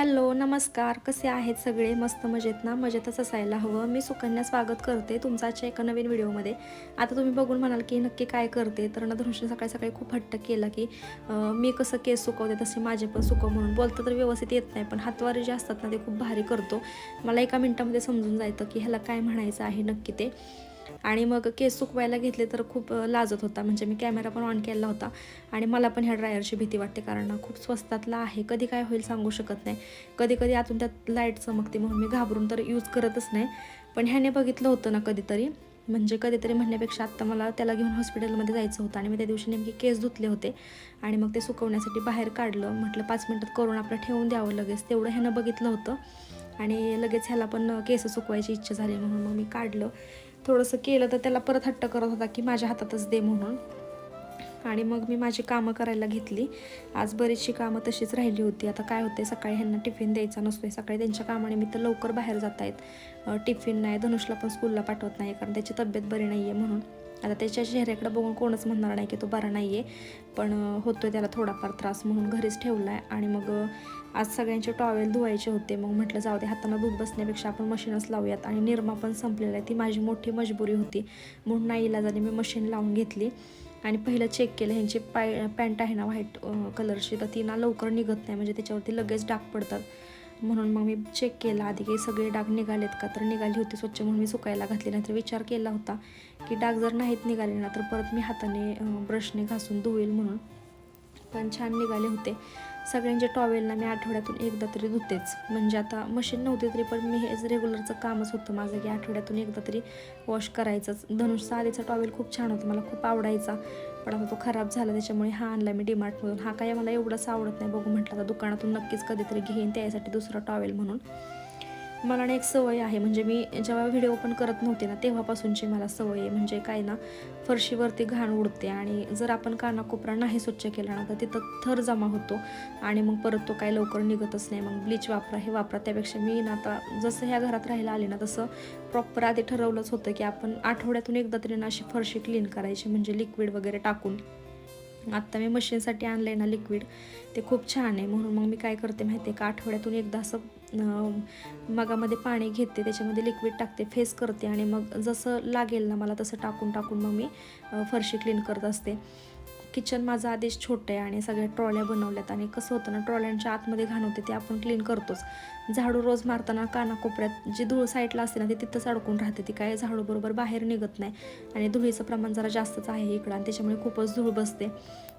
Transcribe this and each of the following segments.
Hello नमस्कार. कसे आहेत सगळे? मस्त मजेत ना? मजेतच असायला हवं. मी सुकन्या स्वागत करते तुमचा आजच्या एका नवीन व्हिडिओमध्ये. आता तुम्ही बघून म्हणाल की नक्की काय करते? तर ना धनुष्य सकाळी सकाळी खूप हट्ट केला की मी कसं केस सुकवते तसे माझे पण सुकव म्हणून. बोलतं तर व्यवस्थित येत नाही पण हातवारे जे असतात ना ते खूप भारी करतो. मला एका मिनटामध्ये समजून जायचं की ह्याला काय म्हणायचं आहे नक्की ते. आणि मग केस सुकवायला घेतले तर खूप लाजत होता. म्हणजे मी कॅमेरा पण ऑन केला होता. आणि मला पण ह्या ड्रायरची भीती वाटते कारण खूप स्वस्तातला आहे. कधी काय होईल सांगू शकत नाही. कधी कधी आतून त्यात लाइट चमकते म्हणून मी घाबरून तर यूज करतच नाही. पण ह्याने बघितलं होतं ना कधीतरी. म्हणजे कधीतरी म्हणण्यापेक्षा आत्ता मला त्याला घेऊन हॉस्पिटलमध्ये जायचं होतं आणि मी त्या दिवशी नेमके केस धुतले होते. आणि मग ते सुकवण्यासाठी बाहेर काढलं. म्हटलं पाच मिनटात करून आपलं ठेवून द्यावं लगेच. तेवढं ह्यानं बघितलं होतं. आणि लगेच ह्याला पण केस सुकवायची इच्छा झाली म्हणून मग मी काढलं. थोडंसं केलं तर त्याला परत हट्ट करत होता की माझ्या हातातच दे म्हणून. आणि मग मी माझी कामं करायला घेतली. आज बरीचशी कामं तशीच राहिली होती. आता काय होते सकाळी ह्यांना टिफिन द्यायचा नसतो आहे सकाळी त्यांच्या कामानिमित्त लवकर बाहेर जात आहेत टिफिन नाही धनुषला पण स्कूलला पाठवत नाही कारण त्याची तब्येत बरी नाही आहे म्हणून. आता त्याच्या चेहऱ्याकडे बघून कोणच म्हणणार नाही की तो बरा नाही आहे पण होतो आहे त्याला थोडाफार त्रास म्हणून घरीच ठेवला आहे आणि मग आज सगळ्यांचे टॉवेल धुवायचे होते. मग म्हटलं जाऊ दे हातांना दूध बसण्यापेक्षा आपण मशीनच लावूयात. आणि निरमा पण संपलेला आहे. ती माझी मोठी मजबुरी होती. म्हणून नाही इलाजाने मी मशीन लावून घेतली. आणि पहिलं चेक केलं ह्यांची पाय पॅन्ट आहे ना व्हाईट कलरची तर ती ना लवकर निघत नाही. म्हणजे त्याच्यावरती लगेच डाग पडतात. म्हणून मग मी चेक केला. आधी काही सगळे डाग निघालेत का? तर निघाली होती स्वच्छ म्हणून मी सुकायला घातले. नाहीतर विचार केला होता की डाग जर नाहीत निघाले ना तर परत मी हाताने ब्रशने घासून धुवेल म्हणून. पण छान निघाले होते. सगळ्यांचे टॉवेलना मी आठवड्यातून एकदा तरी धुतेच. म्हणजे आता मशीन नव्हती तरी पण मी हेच रेग्युलरचं कामच होतं माझं की आठवड्यातून एकदा तरी वॉश करायचंच. धनुषचा आधीचा टॉवेल खूप छान होता. मला खूप आवडायचा. पण आता तो खराब झाला त्याच्यामुळे हा आणला मी डिमार्टमधून हा काय मला एवढंच आवडत नाही बघू म्हटलं आता दुकानातून नक्कीच कधीतरी घेईन त्यासाठी दुसरा टॉवेल म्हणून. मला ना एक सवय आहे. म्हणजे मी जेव्हा व्हिडिओ पण करत नव्हते ना तेव्हापासूनची मला सवय आहे. म्हणजे काय ना फरशीवरती घाण उडते आणि जर आपण कानाकोपरा नाही स्वच्छ केला ना तर तिथं थर जमा होतो आणि मग परत तो काय लवकर निघतच नाही. मग ब्लीच वापरा हे वापरा. त्यापेक्षा मी ना आता जसं ह्या घरात राहायला आले ना तसं प्रॉपर आधी ठरवलंच होतं की आपण आठवड्यातून एकदा तरी ना अशी फरशी क्लीन करायची. म्हणजे लिक्विड वगैरे टाकून. आत्ता मी मशीनसाठी आणलं आहे ना लिक्विड ते खूप छान आहे. म्हणून मग मी काय करते माहिती आहे का आठवड्यातून एकदा असं मगामध्ये पाणी घेते त्याच्यामध्ये लिक्विड टाकते फेस करते आणि मग जसं लागेल ना मला तसं टाकून टाकून मग मी फरशी क्लीन करत असते. किचन माझा आदेश छोटं आहे आणि सगळ्या ट्रॉल्या बनवल्यात आणि कसं होतं ना ट्रॉल्यांच्या आतमध्ये घाण होते ते आपण क्लीन करतोच. झाडू रोज मारताना कानाकोपऱ्यात जी धूळ साईडला असते ना ती तिथंच अडकून राहते ती काय झाडू बरोबर बाहेर निघत नाही. आणि धुळीचं प्रमाण जरा जास्तच आहे इकडं आणि त्याच्यामुळे खूपच धूळ बसते.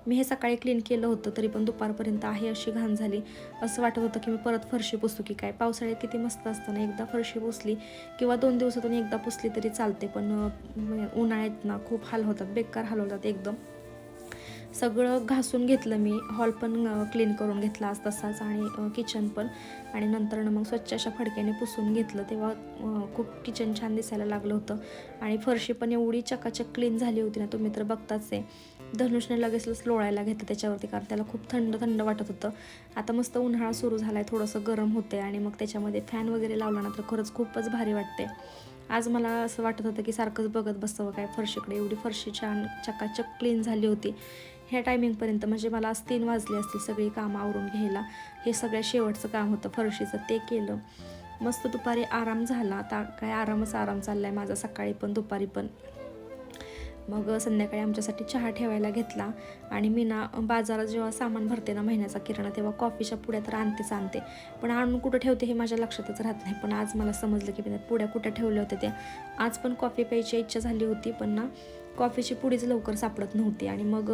मी हे सकाळी क्लीन केलं होतं तरी पण दुपारपर्यंत आहे अशी घाण झाली. असं वाटत होतं की मी परत फरशी पुसू की काय? पावसाळ्यात किती मस्त असतं ना एकदा फरशी पुसली किंवा दोन दिवसातून एकदा पुसली तरी चालते पण उन्हाळ्यात ना खूप हाल होतात बेकार हाल होतात एकदम. सगळं घासून घेतलं मी. हॉल पण क्लीन करून घेतला आज तसाच आणि किचन पण. आणि नंतर मग स्वच्छ अशा फडक्याने पुसून घेतलं. तेव्हा खूप किचन छान दिसायला लागलं होतं. आणि फरशी पण एवढी चकाचक क्लीन झाली होती ना तुम्ही तर बघताच आहे. धनुषने लगेच लोळायला घेतलं त्याच्यावरती कारण त्याला खूप थंड थंड वाटत होतं. आता मस्त उन्हाळा सुरू झाला आहे थोडंसं गरम होते आणि मग त्याच्यामध्ये फॅन वगैरे लावला ना तर खरंच खूपच भारी वाटते आज मला असं वाटत होतं की सारखंच बघत बसावं काय फरशीकडे. एवढी फरशी छान चकाचक क्लीन झाली होती. ह्या टायमिंगपर्यंत म्हणजे मला आज तीन वाजले असतील सगळी कामं आवरून घ्यायला. हे सगळ्या शेवटचं काम होतं फरशीचं ते केलं. मस्त दुपारी आराम झाला. आता काय आरामच आराम चालला आहे माझा सकाळी पण दुपारी पण. मग संध्याकाळी आमच्यासाठी चहा ठेवायला घेतला. आणि मी ना बाजारात जेव्हा सामान भरते ना महिन्याचा किराणा तेव्हा कॉफीच्या पुड्या तर आणतेच आणते. पण आणून कुठं ठेवते हे माझ्या लक्षातच राहत नाही. पण आज मला समजलं की मी त्या पुड्या कुठं ठेवल्या होत्या त्या. आज पण कॉफी प्यायची इच्छा झाली होती पण ना कॉफीची पुडीच लवकर सापडत नव्हती आणि मग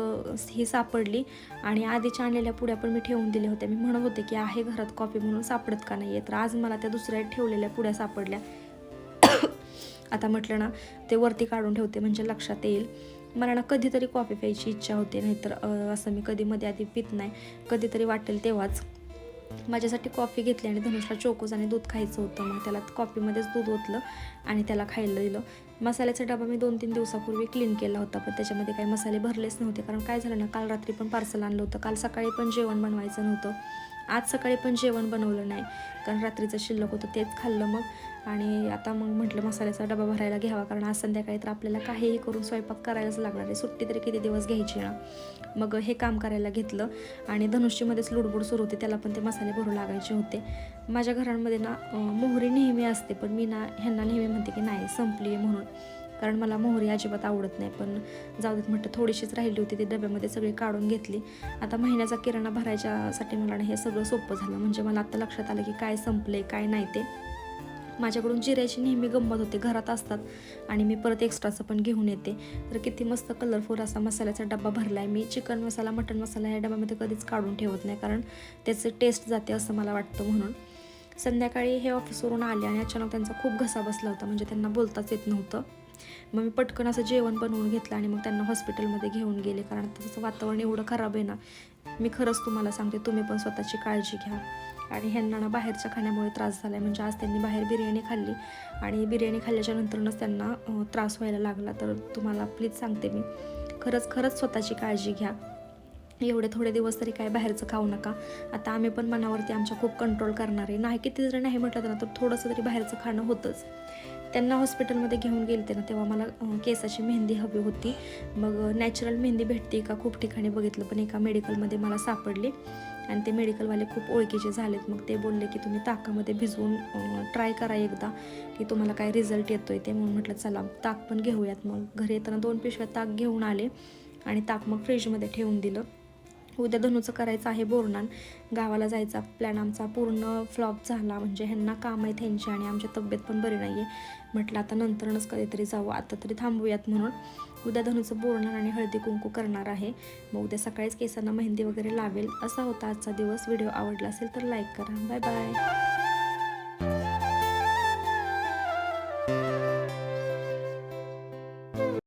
ही सापडली आणि आधीच्या आणलेल्या पुड्या पण मी ठेवून दिल्या होत्या. मी म्हणत होते की आहे घरात कॉफी म्हणून सापडत का नाही तर आज मला त्या दुसऱ्या ठेवलेल्या पुड्या सापडल्या. आता म्हटलं ना ते वरती काढून ठेवते म्हणजे लक्षात येईल. मला ना कधीतरी कॉफी प्यायची इच्छा होते नाहीतर असं मी कधी मध्ये आधी पित नाही. कधीतरी वाटेल तेव्हाच. माझ्यासाठी कॉफी घेतली आणि धनुषला चोकोज आणि दूध खायचं होतं. मग त्याला कॉफीमध्येच दूध ओतलं आणि त्याला खायला दिलं. मसाल्याचा डबा मी दोन तीन दिवसापूर्वी क्लीन केला होता पण त्याच्यामध्ये काही मसाले भरलेच नव्हते. कारण काय झालं ना काल रात्री पण पार्सल आणलं होतं. काल सकाळी पण जेवण बनवायचं नव्हतं. आज सकाळी पण जेवण बनवलं नाही. कारण रात्रीचं शिल्लक होतं तेच खाल्लं मग. आणि आता मग म्हटलं मसाल्याचा डबा भरायला घ्यावा कारण आज संध्याकाळी तर आपल्याला काहीही करून स्वयंपाक करायलाच लागणार आहे. सुट्टी तरी किती दिवस घ्यायची ना? मग हे काम करायला घेतलं आणि धनुष्यमध्येच लुडबुड सुरू होती. त्याला पण ते मसाले भरू लागायचे होते. माझ्या घरांमध्ये ना मोहरी नेहमी असते पण मी ना ह्यांना नेहमी म्हणते की नाही संपली आहे म्हणून. कारण मला मोहरी अजिबात आवडत नाही पण जाऊ देत म्हटलं थोडीशीच राहिली होती ती डब्यामध्ये सगळी काढून घेतली. आता महिन्याचा किराणा भरायच्यासाठी मला ना हे सगळं सोपं झालं. म्हणजे मला आत्ता लक्षात आलं की काय संपले काय नाही ते. माझ्याकडून जिऱ्याची नेहमी गंमत होते घरात असतात आणि मी परत एक्स्ट्राचं पण घेऊन येते. तर किती मस्त कलरफुल असा मसाल्याचा डबा भरला आहे मी चिकन मसाला मटन मसाला या डब्यामध्ये कधीच काढून ठेवत नाही कारण त्याचे टेस्ट जाते असं मला वाटतं म्हणून. संध्याकाळी हे ऑफिसवरून आले आणि अचानक त्यांचा खूप घसा बसला होता. म्हणजे त्यांना बोलताच येत नव्हतं. मग मी पटकन असं जेवण बनवून घेतलं आणि मग त्यांना हॉस्पिटलमध्ये घेऊन गेले. कारण तसं त्याचं वातावरण एवढं खराब आहे ना मी खरंच तुम्हाला सांगते तुम्ही पण स्वतःची काळजी घ्या. आणि ह्यांना ना बाहेरच्या खाण्यामुळे त्रास झाला आहे म्हणजे आज त्यांनी बाहेर बिर्याणी खाल्ली आणि बिर्याणी खाल्ल्याच्या नंतरनंच त्यांना त्रास व्हायला लागला. तर तुम्हाला प्लीज सांगते मी खरंच खरंच स्वतःची काळजी घ्या. एवढे थोडे दिवस तरी काय बाहेरचं खाऊ नका. आता आम्ही पण मनावरती आमच्या खूप कंट्रोल करणार आहे. नाही किती जरी नाही म्हटलं ना तर थोडंसं तरी बाहेरचं खाणं होतंच. त्यांना हॉस्पिटलमध्ये घेऊन गेलते ना तेव्हा मला केसाची मेहंदी हवी होती. मग नॅचरल मेहंदी भेटते का खूप ठिकाणी बघितलं पण एका मेडिकलमध्ये मला सापडली. आणि ते मेडिकलवाले खूप ओळखीचे झालेत. मग ते बोलले की तुम्ही ताकामध्ये भिजवून ट्राय करा एकदा की तुम्हाला काय रिझल्ट येतो आहे ते म्हणून म्हटलं चला ताक पण घेऊयात. मग घरी येताना दोन पिशव्या ताक घेऊन आले आणि ताक मग फ्रीजमध्ये ठेवून दिलं. उद्या धनुचं करायचं आहे बोरणान गावाला जायचा प्लॅन आमचा पूर्ण फ्लॉप झाला. म्हणजे ह्यांना काम आहेत ह्यांची आणि आमची तब्येत पण बरी नाही आहे म्हटलं आता नंतरनच कधीतरी जाऊ आता तरी थांबूयात म्हणून. उद्या धनुचं बोरणार आणि हळदी कुंकू करणार आहे. मग उद्या सकाळीच केसांना मेहंदी वगैरे लावेल असा होता आजचा दिवस. व्हिडिओ आवडला असेल तर लाईक करा. Bye bye